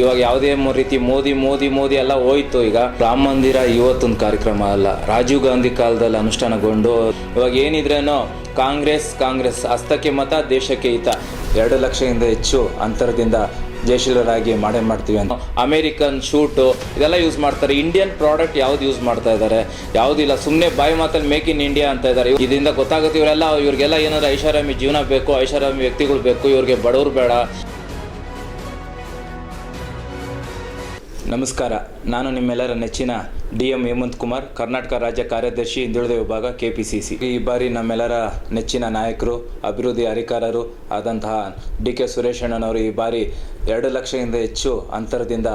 ಇವಾಗ ಯಾವುದೇ ರೀತಿ ಮೋದಿ ಮೋದಿ ಮೋದಿ ಎಲ್ಲ ಹೋಯ್ತು. ಈಗ ರಾಮ ಮಂದಿರ ಇವತ್ತೊಂದು ಕಾರ್ಯಕ್ರಮ ಅಲ್ಲ. ರಾಜೀವ್ ಗಾಂಧಿ ಕಾಲದಲ್ಲಿ ಅನುಷ್ಠಾನಗೊಂಡು, ಇವಾಗ ಏನಿದ್ರೇನೋ ಕಾಂಗ್ರೆಸ್ ಕಾಂಗ್ರೆಸ್ ಹಸ್ತಕ್ಕೆ ಮತ, ದೇಶಕ್ಕೆ ಹಿತ. ಎರಡು ಲಕ್ಷದಿಂದ ಹೆಚ್ಚು ಅಂತರದಿಂದ ಜಯಶೀಲರಾಗಿ ಮಾಡೇ ಮಾಡ್ತೀವಿ ಅಂತ. ಅಮೇರಿಕನ್ ಶೂಟು, ಇದೆಲ್ಲ ಯೂಸ್ ಮಾಡ್ತಾರೆ. ಇಂಡಿಯನ್ ಪ್ರಾಡಕ್ಟ್ ಯಾವ್ದು ಯೂಸ್ ಮಾಡ್ತಾ ಇದ್ದಾರೆ? ಯಾವುದಿಲ್ಲ ಸುಮ್ಮನೆ ಬಾಯಿ ಮಾತಲ್ಲಿ ಮೇಕ್ ಇನ್ ಇಂಡಿಯಾ ಅಂತ ಇದ್ದಾರೆ. ಇದರಿಂದ ಗೊತ್ತಾಗುತ್ತೆ ಇವರೆಲ್ಲ, ಇವ್ರಿಗೆಲ್ಲ ಏನಾದ್ರು ಐಷಾರಾಮಿ ಜೀವನ ಬೇಕು, ಐಷಾರಾಮಿ ವ್ಯಕ್ತಿಗಳು ಬೇಕು, ಇವ್ರಿಗೆ ಬಡವ್ರು ಬೇಡ. ನಮಸ್ಕಾರ. ನಾನು ನಿಮ್ಮೆಲ್ಲರ ನೆಚ್ಚಿನ ಡಿ ಎಂ ಹೇಮಂತ್ ಕುಮಾರ್, ಕರ್ನಾಟಕ ರಾಜ್ಯ ಕಾರ್ಯದರ್ಶಿ, ಹಿಂದುಳಿದ ವಿಭಾಗ ಕೆ ಪಿ ಸಿ ಸಿ ಈ ಬಾರಿ ನಮ್ಮೆಲ್ಲರ ನೆಚ್ಚಿನ ನಾಯಕರು, ಅಭಿವೃದ್ಧಿ ಅಧಿಕಾರರು ಆದಂತಹ ಡಿ ಕೆ ಸುರೇಶಣ್ಣನವರು ಈ ಬಾರಿ ಎರಡು ಲಕ್ಷದಿಂದ ಹೆಚ್ಚು ಅಂತರದಿಂದ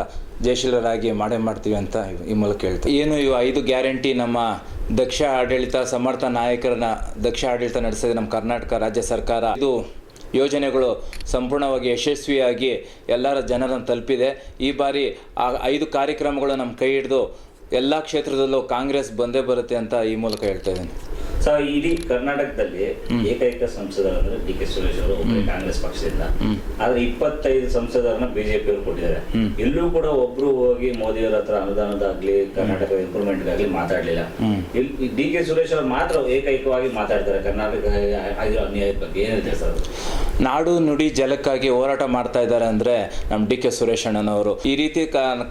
ಜಯಶೀಲರಾಗಿ ಮಾಡೇ ಮಾಡ್ತೀವಿ ಅಂತ ಈ ಮೂಲಕ ಹೇಳ್ತಾರೆ ಏನು ಇವು ಐದು ಗ್ಯಾರಂಟಿ ನಮ್ಮ ದಕ್ಷ ಆಡಳಿತ, ಸಮರ್ಥ ನಾಯಕರನ್ನ ದಕ್ಷ ಆಡಳಿತ ನಡೆಸಿದೆ ನಮ್ಮ ಕರ್ನಾಟಕ ರಾಜ್ಯ ಸರ್ಕಾರ. ಇದು ಯೋಜನೆಗಳು ಸಂಪೂರ್ಣವಾಗಿ ಯಶಸ್ವಿಯಾಗಿ ಎಲ್ಲರ ಜನರನ್ನು ತಲುಪಿದೆ. ಈ ಬಾರಿ ಆ ಐದು ಕಾರ್ಯಕ್ರಮಗಳು ನಮ್ಮ ಕೈ ಹಿಡಿದು ಎಲ್ಲ ಕ್ಷೇತ್ರದಲ್ಲೂ ಕಾಂಗ್ರೆಸ್ ಬಂದೇ ಬರುತ್ತೆ ಅಂತ ಈ ಮೂಲಕ ಹೇಳ್ತಾ ಇದ್ದೀನಿ. ಸೊ ಇಡೀ ಕರ್ನಾಟಕದಲ್ಲಿ ಏಕೈಕ ಸಂಸದರಂದ್ರೆ ಡಿ ಕೆ ಸುರೇಶ್ ಅವರು ಒಬ್ಬರೇ ಕಾಂಗ್ರೆಸ್ ಪಕ್ಷದಿಂದ. ಆದ್ರೆ ಇಪ್ಪತ್ತೈದು ಸಂಸದರನ್ನ ಬಿಜೆಪಿ ಅವರು ಕೊಟ್ಟಿದ್ದಾರೆ. ಎಲ್ಲೂ ಕೂಡ ಒಬ್ರು ಹೋಗಿ ಮೋದಿ ಅವರ ಹತ್ರ ಅನುದಾನದಾಗ್ಲಿ ಕರ್ನಾಟಕ ಇಂಪ್ರೂವ್ಮೆಂಟ್ ಆಗ್ಲಿ ಮಾತಾಡ್ಲಿಲ್ಲ. ಡಿ ಕೆ ಸುರೇಶ್ ಅವರು ಮಾತ್ರ ಏಕೈಕವಾಗಿ ಮಾತಾಡ್ತಾರೆ. ಕರ್ನಾಟಕ ಆಗಿರೋ ಅನ್ಯಾಯದ ಬಗ್ಗೆ ಏನ್ ಹೇಳ್ತಾರೆ ಸರ್ ನಾಡು ನುಡಿ ಜಲಕ್ಕಾಗಿ ಹೋರಾಟ ಮಾಡ್ತಾ ಇದ್ದಾರೆ ಅಂದ್ರೆ ನಮ್ಮ ಡಿ ಕೆ ಸುರೇಶ್ ಅಣ್ಣನವರು. ಈ ರೀತಿ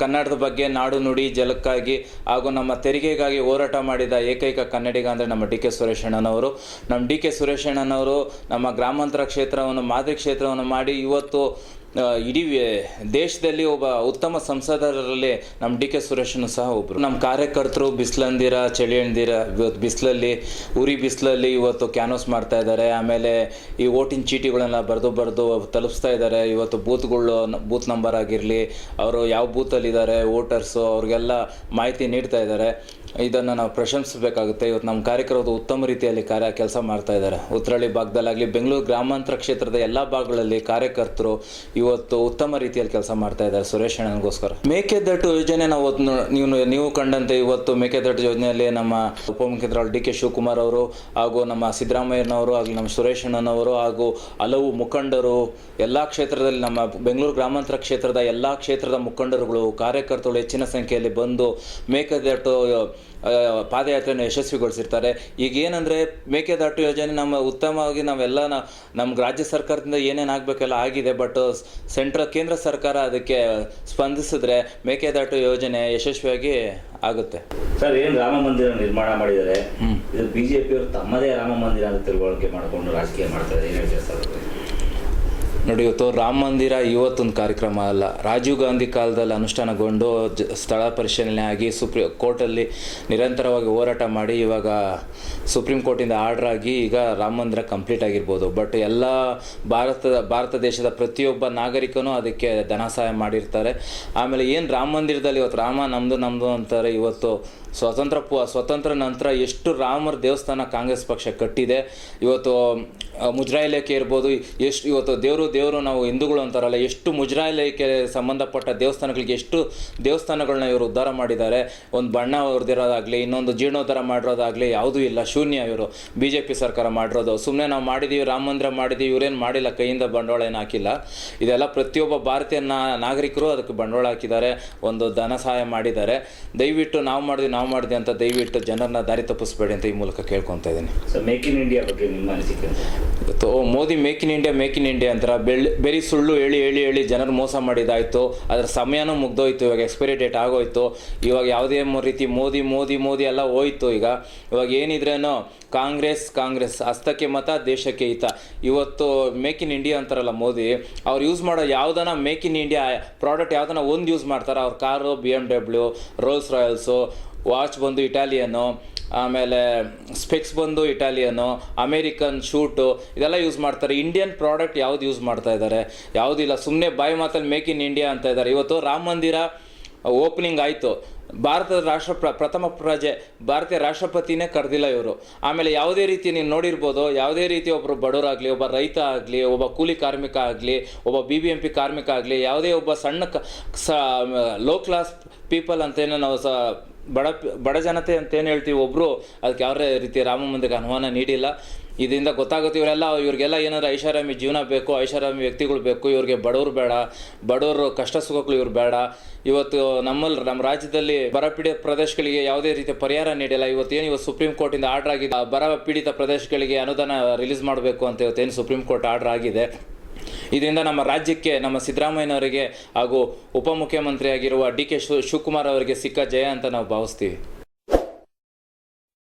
ಕನ್ನಡದ ಬಗ್ಗೆ ನಾಡು ನುಡಿ ಜಲಕ್ಕಾಗಿ ಹಾಗೂ ನಮ್ಮ ತೆರಿಗೆಗಾಗಿ ಹೋರಾಟ ಮಾಡಿದ ಏಕೈಕ ಕನ್ನಡಿಗ ಅಂದ್ರೆ ನಮ್ಮ ಡಿ ಕೆ ಸುರೇಶ್ ಅಣ್ಣನವರು. ನಮ್ಮ ಡಿ ಕೆ ಸುರೇಶ್ ಅಣ್ಣನವರು ನಮ್ಮ ಗ್ರಾಮಾಂತರ ಕ್ಷೇತ್ರವನ್ನು ಮಾದರಿ ಕ್ಷೇತ್ರವನ್ನು ಮಾಡಿ ಇವತ್ತು ಇಡೀ ದೇಶದಲ್ಲಿ ಒಬ್ಬ ಉತ್ತಮ ಸಂಸದರಲ್ಲಿ ನಮ್ಮ ಡಿ ಕೆ ಸುರೇಶನು ಸಹ ಒಬ್ಬರು ನಮ್ಮ ಕಾರ್ಯಕರ್ತರು ಬಿಸಿಲಂದಿರ ಚಳಿ ಇವತ್ತು ಬಿಸಿಲಲ್ಲಿ, ಉರಿ ಬಿಸಿಲಲ್ಲಿ ಇವತ್ತು ಕ್ಯಾನ್ವಸ್ ಮಾಡ್ತಾ ಇದ್ದಾರೆ. ಆಮೇಲೆ ಈ ವೋಟಿಂಗ್ ಚೀಟಿಗಳನ್ನ ಬರೆದು ಬರೆದು ತಲುಪಿಸ್ತಾ ಇದ್ದಾರೆ. ಇವತ್ತು ಬೂತ್ಗಳು ಬೂತ್ ನಂಬರ್ ಆಗಿರಲಿ, ಅವರು ಯಾವ ಬೂತಲ್ಲಿದ್ದಾರೆ, ವೋಟರ್ಸು ಅವ್ರಿಗೆಲ್ಲ ಮಾಹಿತಿ ನೀಡ್ತಾ ಇದ್ದಾರೆ. ಇದನ್ನು ನಾವು ಪ್ರಶಂಸಿಸಬೇಕಾಗುತ್ತೆ ಇವತ್ತು ನಮ್ಮ ಕಾರ್ಯಕರ್ತರು ಉತ್ತಮ ರೀತಿಯಲ್ಲಿ ಕಾರ್ಯ ಕೆಲಸ ಮಾಡ್ತಾ ಇದ್ದಾರೆ. ಉತ್ತರಳ್ಳಿ ಭಾಗದಲ್ಲಾಗಲಿ, ಬೆಂಗಳೂರು ಗ್ರಾಮಾಂತರ ಕ್ಷೇತ್ರದ ಎಲ್ಲ ಭಾಗಗಳಲ್ಲಿ ಕಾರ್ಯಕರ್ತರು ಇವತ್ತು ಉತ್ತಮ ರೀತಿಯಲ್ಲಿ ಕೆಲಸ ಮಾಡ್ತಾ ಇದ್ದಾರೆ ಸುರೇಶ್ ಅಣ್ಣನಿಗೋಸ್ಕರ. ಮೇಕೆದಟ್ಟು ಯೋಜನೆ ನಾವು ನೀವು ನೀವು ಕಂಡಂತೆ ಇವತ್ತು ಮೇಕೆದಟ್ಟು ಯೋಜನೆಯಲ್ಲಿ ನಮ್ಮ ಉಪಮುಖ್ಯಮಂತ್ರಿ ಡಿ ಕೆ ಶಿವಕುಮಾರ್ ಅವರು ಹಾಗೂ ನಮ್ಮ ಸಿದ್ದರಾಮಯ್ಯನವರು ಹಾಗೂ ನಮ್ಮ ಸುರೇಶ್ ಅಣ್ಣನವರು ಹಾಗೂ ಹಲವು ಮುಖಂಡರು, ಎಲ್ಲ ಕ್ಷೇತ್ರದಲ್ಲಿ ನಮ್ಮ ಬೆಂಗಳೂರು ಗ್ರಾಮಾಂತರ ಕ್ಷೇತ್ರದ ಎಲ್ಲ ಕ್ಷೇತ್ರದ ಮುಖಂಡರುಗಳು ಕಾರ್ಯಕರ್ತರು ಹೆಚ್ಚಿನ ಸಂಖ್ಯೆಯಲ್ಲಿ ಬಂದು ಮೇಕೆದಟ್ಟು ಪಾದಯಾತ್ರೆಯನ್ನು ಯಶಸ್ವಿಗೊಳಿಸಿರ್ತಾರೆ. ಈಗ ಏನಂದರೆ ಮೇಕೆದಾಟು ಯೋಜನೆ ನಮ್ಮ ಉತ್ತಮವಾಗಿ ನಾವೆಲ್ಲ ನಮ್ಮ ರಾಜ್ಯ ಸರ್ಕಾರದಿಂದ ಏನೇನು ಆಗಬೇಕೆಲ್ಲ ಆಗಿದೆ, ಬಟ್ ಸೆಂಟ್ರಲ್ ಕೇಂದ್ರ ಸರ್ಕಾರ ಅದಕ್ಕೆ ಸ್ಪಂದಿಸಿದ್ರೆ ಮೇಕೆದಾಟು ಯೋಜನೆ ಯಶಸ್ವಿಯಾಗಿ ಆಗುತ್ತೆ. ಸರ್ ಏನ್ ರಾಮ ಮಂದಿರ ನಿರ್ಮಾಣ ಮಾಡಿದ್ದಾರೆ? ಇದು ಬಿಜೆಪಿ ಅವರು ತಮ್ಮದೇ ರಾಮ ಮಂದಿರ ಅಂತ ತಿಳುವಳಿಕೆ ಮಾಡಿಕೊಂಡು ರಾಜಕೀಯ ಮಾಡ್ತಾರೆ ಏನು ಹೇಳ್ತಾರೆ ಸರ್? ನೋಡಿ ಇವತ್ತು ರಾಮ ಮಂದಿರ ಇವತ್ತೊಂದು ಕಾರ್ಯಕ್ರಮ ಅಲ್ಲ. ರಾಜೀವ್ ಗಾಂಧಿ ಕಾಲದಲ್ಲಿ ಅನುಷ್ಠಾನಗೊಂಡು ಸ್ಥಳ ಪರಿಶೀಲನೆ ಆಗಿ ಸುಪ್ರೀ, ಕೋರ್ಟಲ್ಲಿ ನಿರಂತರವಾಗಿ ಹೋರಾಟ ಮಾಡಿ ಇವಾಗ ಸುಪ್ರೀಂ ಕೋರ್ಟಿಂದ ಆರ್ಡರ್ ಆಗಿ ಈಗ ರಾಮ ಮಂದಿರ ಕಂಪ್ಲೀಟ್ ಆಗಿರ್ಬೋದು. ಬಟ್ ಎಲ್ಲ ಭಾರತದ, ಭಾರತ ದೇಶದ ಪ್ರತಿಯೊಬ್ಬ ನಾಗರಿಕನೂ ಅದಕ್ಕೆ ಧನ ಸಹಾಯ ಮಾಡಿರ್ತಾರೆ. ಆಮೇಲೆ ಏನು ರಾಮ ಮಂದಿರದಲ್ಲಿ ಇವತ್ತು ರಾಮ ನಮ್ಮದು ನಮ್ಮದು ಅಂತಾರೆ, ಇವತ್ತು ಸ್ವತಂತ್ರ ಪು, ಸ್ವತಂತ್ರ ನಂತರ ಎಷ್ಟು ರಾಮರ ದೇವಸ್ಥಾನ ಕಾಂಗ್ರೆಸ್ ಪಕ್ಷ ಕಟ್ಟಿದೆ. ಇವತ್ತು ಇಲಾಖೆ ಇರ್ಬೋದು, ಎಷ್ಟು, ಇವತ್ತು ದೇವರು ನಾವು ಹಿಂದೂಗಳು ಅಂತಾರಲ್ಲ, ಎಷ್ಟು ಇಲಾಖೆ ಸಂಬಂಧಪಟ್ಟ ದೇವಸ್ಥಾನಗಳಿಗೆ ಎಷ್ಟು ದೇವಸ್ಥಾನಗಳನ್ನ ಇವರು ಉದ್ಧಾರ ಮಾಡಿದ್ದಾರೆ. ಒಂದು ಬಣ್ಣ ಹೊರದಿರೋದಾಗಲಿ ಇನ್ನೊಂದು ಜೀರ್ಣೋದ್ಧಾರ ಮಾಡಿರೋದಾಗಲಿ ಯಾವುದೂ ಇಲ್ಲ, ಶೂನ್ಯ ಇವರು. ಬಿ ಜೆ ಪಿ ಸರ್ಕಾರ ಮಾಡಿರೋದು. ಸುಮ್ಮನೆ ನಾವು ಮಾಡಿದ್ದೀವಿ ರಾಮ ಮಂದಿರ ಮಾಡಿದ್ದೀವಿ ಇವರೇನು ಮಾಡಿಲ್ಲ, ಕೈಯಿಂದ ಬಂಡವಾಳ ಏನು ಹಾಕಿಲ್ಲ. ಇದೆಲ್ಲ ಪ್ರತಿಯೊಬ್ಬ ಭಾರತೀಯ ನಾಗರಿಕರು ಅದಕ್ಕೆ ಬಂಡವಾಳ ಹಾಕಿದ್ದಾರೆ, ಒಂದು ಧನ ಸಹಾಯ ಮಾಡಿದ್ದಾರೆ. ದಯವಿಟ್ಟು ನಾವು ಮಾಡಿದ್ವಿ ನಾವು ಮಾಡಿದ್ವಿ ಅಂತ ದಯವಿಟ್ಟು ಜನರನ್ನ ದಾರಿ ತಪ್ಪಿಸ್ಬೇಡಿ ಅಂತ ಈ ಮೂಲಕ ಕೇಳ್ಕೊತಾ ಇದ್ದೀನಿ. ಸೊ ಮೇಕ್ ಇನ್ ಇಂಡಿಯಾ ಬಗ್ಗೆ ನಿಮ್ಮ ಅನಿಸಿಕೆ ಅಂತ Modi make in India, make in India ಅಂತಾರೆ? ಬೆಳ್ ಬರೀ ಸುಳ್ಳು ಹೇಳಿ ಹೇಳಿ ಹೇಳಿ ಜನರು ಮೋಸ ಮಾಡಿದಾಯಿತು. ಅದರ ಸಮಯನೂ ಮುಗ್ದೋಯ್ತು. ಇವಾಗ ಎಕ್ಸ್ಪೈರಿ ಡೇಟ್ ಆಗೋಯ್ತು. ಇವಾಗ ಯಾವುದೇ ರೀತಿ ಮೋದಿ ಮೋದಿ ಮೋದಿ ಎಲ್ಲ ಹೋಯ್ತು ಈಗ. ಇವಾಗ ಏನಿದ್ರೇನೋ ಕಾಂಗ್ರೆಸ್ ಕಾಂಗ್ರೆಸ್, ಹಸ್ತಕ್ಕೆ ಮತ, ದೇಶಕ್ಕೆ ಹಿತ. ಇವತ್ತು ಮೇಕ್ ಇನ್ ಇಂಡಿಯಾ ಅಂತಾರಲ್ಲ ಮೋದಿ, ಅವ್ರು ಯೂಸ್ ಮಾಡೋ ಯಾವ್ದಾನ ಮೇಕ್ ಇನ್ ಇಂಡಿಯಾ ಪ್ರಾಡಕ್ಟ್ ಯಾವ್ದನ ಒಂದು ಯೂಸ್ ಮಾಡ್ತಾರೆ, ಅವ್ರ car B M W Rolls Royce watch ಬಂದು ಇಟಾಲಿಯನು ಆಮೇಲೆ ಸ್ಪೆಕ್ಸ್ ಬಂದು ಇಟಾಲಿಯನು, ಅಮೇರಿಕನ್ ಶೂಟು, ಇದೆಲ್ಲ ಯೂಸ್ ಮಾಡ್ತಾರೆ. ಇಂಡಿಯನ್ ಪ್ರಾಡಕ್ಟ್ ಯಾವ್ದು ಯೂಸ್ ಮಾಡ್ತಾ ಇದ್ದಾರೆ? ಯಾವುದಿಲ್ಲ ಸುಮ್ಮನೆ ಬಾಯಿ ಮಾತಲ್ಲಿ ಮೇಕ್ ಇನ್ ಇಂಡಿಯಾ ಅಂತ ಇದ್ದಾರೆ. ಇವತ್ತು ರಾಮ ಮಂದಿರ ಓಪನಿಂಗ್ ಆಯಿತು. ಭಾರತದ ರಾಷ್ಟ್ರ ಪ್ರ, ಪ್ರಥಮ ಪ್ರಜೆ, ಭಾರತೀಯ ರಾಷ್ಟ್ರಪತಿನೇ ಕರೆದಿಲ್ಲ ಇವರು. ಆಮೇಲೆ ಯಾವುದೇ ರೀತಿ ನೀವು ನೋಡಿರ್ಬೋದು, ಯಾವುದೇ ರೀತಿ ಒಬ್ಬರು ಬಡವರಾಗಲಿ, ಒಬ್ಬ ರೈತ ಆಗಲಿ, ಒಬ್ಬ ಕೂಲಿ ಕಾರ್ಮಿಕ ಆಗಲಿ, ಒಬ್ಬ ಬಿ ಬಿ ಎಂ ಪಿ ಕಾರ್ಮಿಕ ಆಗಲಿ, ಯಾವುದೇ ಒಬ್ಬ ಸಣ್ಣ ಕ, ಸ ಲೋ ಕ್ಲಾಸ್ ಪೀಪಲ್ ಅಂತೇನೋ ನಾವು ಸ ಬಡ ಬಡ ಜನತೆ ಅಂತ ಏನು ಹೇಳ್ತೀವಿ ಒಬ್ಬರು ಅದಕ್ಕೆ ಯಾವುದೇ ರೀತಿ ರಾಮ ಮಂದಿರಕ್ಕೆ ಅನುಮಾನ ನೀಡಿಲ್ಲ. ಇದರಿಂದ ಗೊತ್ತಾಗುತ್ತೆ ಇವರೆಲ್ಲ, ಇವ್ರಿಗೆಲ್ಲ ಏನಾದ್ರು ಐಷಾರಾಮಿ ಜೀವನ ಬೇಕು, ಐಷಾರಾಮಿ ವ್ಯಕ್ತಿಗಳು ಬೇಕು, ಇವ್ರಿಗೆ ಬಡವರು ಬೇಡ, ಬಡವರು ಕಷ್ಟ ಸುಖಗಳು ಇವ್ರು ಬೇಡ. ಇವತ್ತು ನಮ್ಮಲ್ಲಿ ನಮ್ಮ ರಾಜ್ಯದಲ್ಲಿ ಬರ ಪೀಡಿತ ಪ್ರದೇಶಗಳಿಗೆ ಯಾವುದೇ ರೀತಿಯ ಪರಿಹಾರ ನೀಡಿಲ್ಲ. ಇವತ್ತು ಏನು ಇವತ್ತು ಸುಪ್ರೀಂ ಕೋರ್ಟಿಂದ ಆರ್ಡರ್ ಆಗಿದೆ. ಬರ ಪೀಡಿತ ಪ್ರದೇಶಗಳಿಗೆ ಅನುದಾನ ರಿಲೀಸ್ ಮಾಡಬೇಕು ಅಂತ ಇವತ್ತೇನು ಸುಪ್ರೀಂ ಕೋರ್ಟ್ ಆರ್ಡರ್ ಆಗಿದೆ. ಇದರಿಂದ ನಮ್ಮ ರಾಜ್ಯಕ್ಕೆ, ನಮ್ಮ ಸಿದ್ದರಾಮಯ್ಯನವರಿಗೆ ಹಾಗೂ ಉಪಮುಖ್ಯಮಂತ್ರಿಯಾಗಿರುವ ಡಿ ಕೆ ಶಿವಕುಮಾರ್ ಅವರಿಗೆ ಸಿಕ್ಕ ಜಯ ಅಂತ ನಾವು ಭಾವಿಸ್ತೀವಿ.